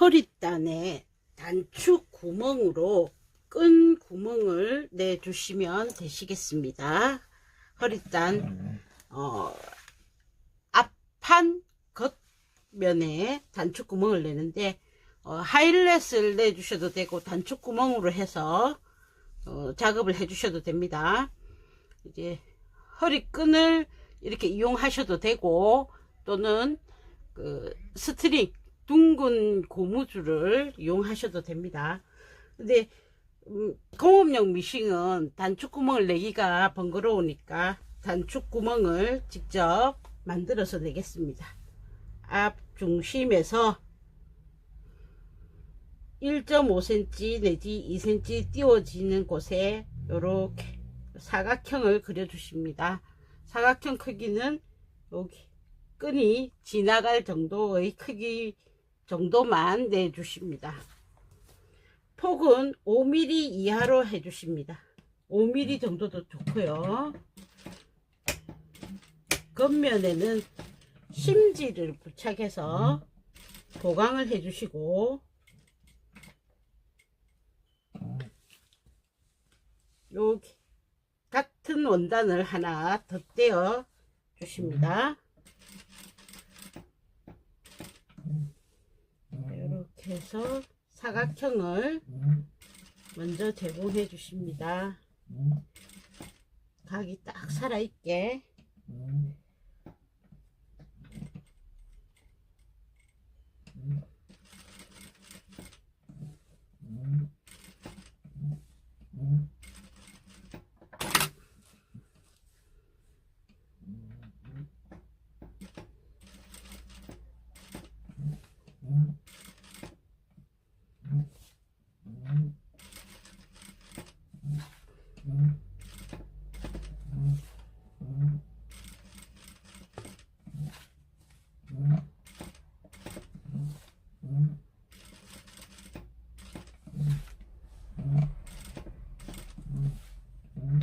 허리단에 단축 구멍으로 끈 구멍을 내주시면 되시겠습니다. 허리단 어, 앞판 겉면에 단축 구멍을 내는데 어, 하이렛을 내주셔도 되고 단축 구멍으로 해서 어, 작업을 해주셔도 됩니다. 이제 허리끈을 이렇게 이용하셔도 되고 또는 그 스트링 둥근 고무줄을 이용하셔도 됩니다. 근데 음, 공업용 미싱은 단축 구멍을 내기가 번거로우니까 단축 구멍을 직접 만들어서 내겠습니다. 앞 중심에서 1.5cm 내지 2cm 띄워지는 곳에 이렇게 사각형을 그려주십니다. 사각형 크기는 여기 끈이 지나갈 정도의 크기 정도만 내주십니다. 폭은 5mm 이하로 해주십니다. 5mm 정도도 좋고요. 겉면에는 심지를 부착해서 보강을 해주시고 여기 같은 원단을 하나 더 떼어 주십니다. 이렇게 해서 사각형을 먼저 제공해 주십니다. 각이 딱 살아있게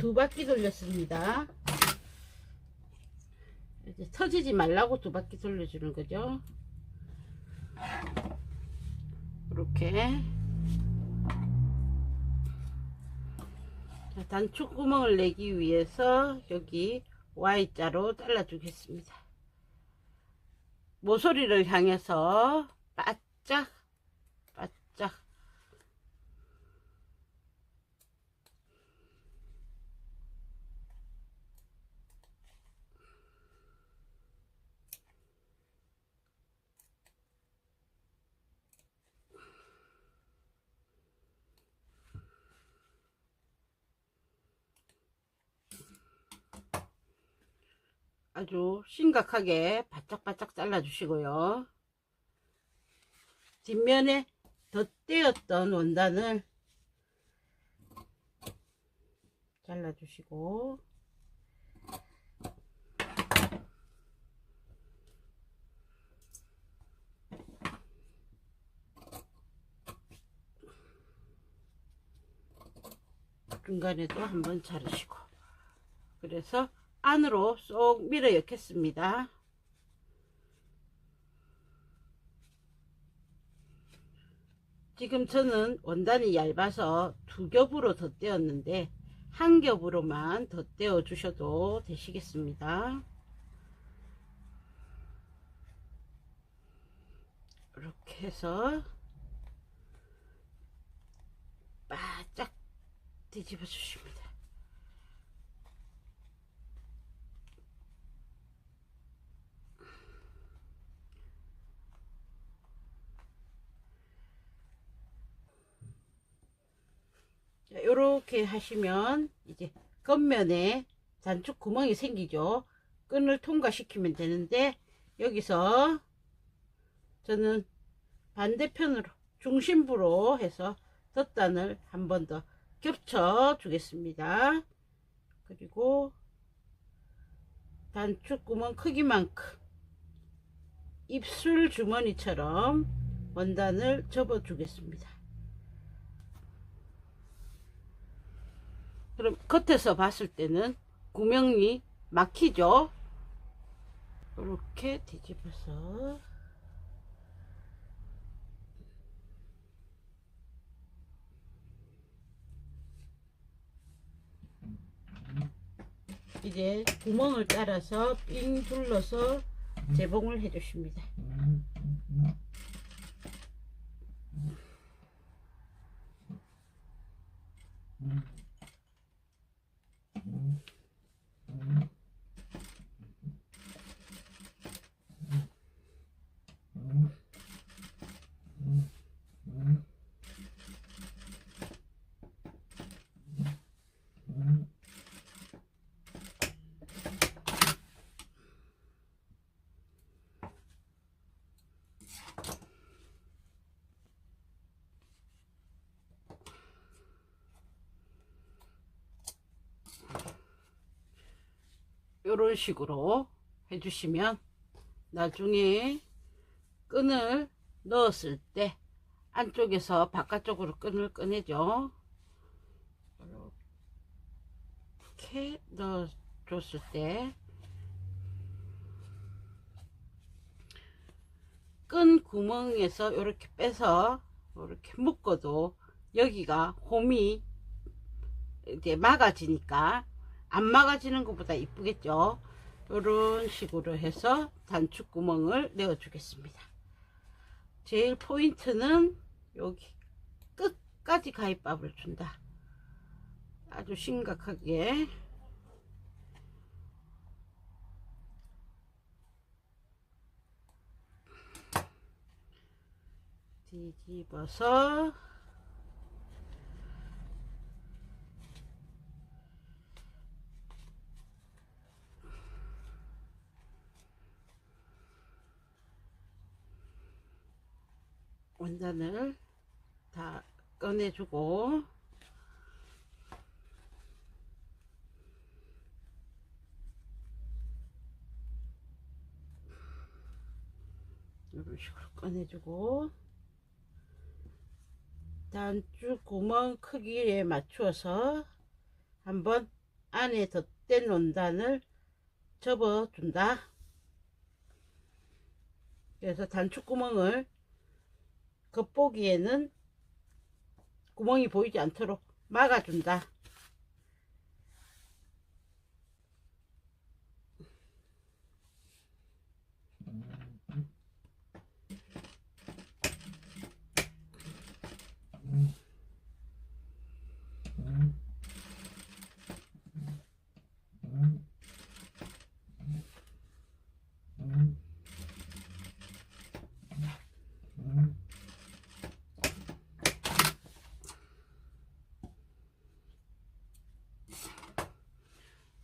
두 바퀴 돌렸습니다. 이제 터지지 말라고 두 바퀴 돌려주는 거죠. 이렇게 자, 단축 구멍을 내기 위해서 여기 Y자로 잘라주겠습니다. 모서리를 향해서 바짝 아주 심각하게 바짝바짝 잘라주시고요. 뒷면에 덧대었던 원단을 잘라주시고 중간에도 한번 자르시고 그래서 안으로 쏙 밀어 넣겠습니다. 지금 저는 원단이 얇아서 두 겹으로 덧대었는데 한 겹으로만 덧대어 주셔도 되시겠습니다. 이렇게 해서 바짝 뒤집어 주십니다. 자, 요렇게 하시면 이제 겉면에 단축 구멍이 생기죠. 끈을 통과시키면 되는데 여기서 저는 반대편으로 중심부로 해서 덧단을 한 번 더 겹쳐 주겠습니다. 그리고 단축 구멍 크기만큼 입술 주머니처럼 원단을 접어 주겠습니다. 그럼 겉에서 봤을 때는 구멍이 막히죠? 이렇게 뒤집어서. 이제 구멍을 따라서 삥 둘러서 재봉을 해주십니다. 이런 식으로 해주시면 나중에 끈을 넣었을 때 안쪽에서 바깥쪽으로 끈을 꺼내죠. 이렇게 넣어줬을 때 끈 구멍에서 이렇게 빼서 이렇게 묶어도 여기가 홈이 이제 막아지니까 안 막아지는 것보다 이쁘겠죠. 이런 식으로 해서 단축 구멍을 내어 주겠습니다. 제일 포인트는 여기 끝까지 가위밥을 준다. 아주 심각하게 뒤집어서 원단을 다 꺼내주고 이런 식으로 꺼내주고 단추 구멍 크기에 맞추어서 한번 안에 덧댄 원단을 접어준다. 그래서 단추 구멍을 겉보기에는 구멍이 보이지 않도록 막아준다.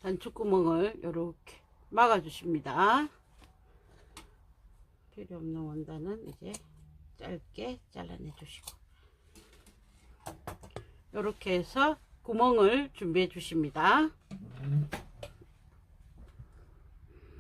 단축구멍을 이렇게 막아주십니다. 필요 없는 원단은 이제 짧게 잘라내 주시고 이렇게 해서 구멍을 준비해 주십니다.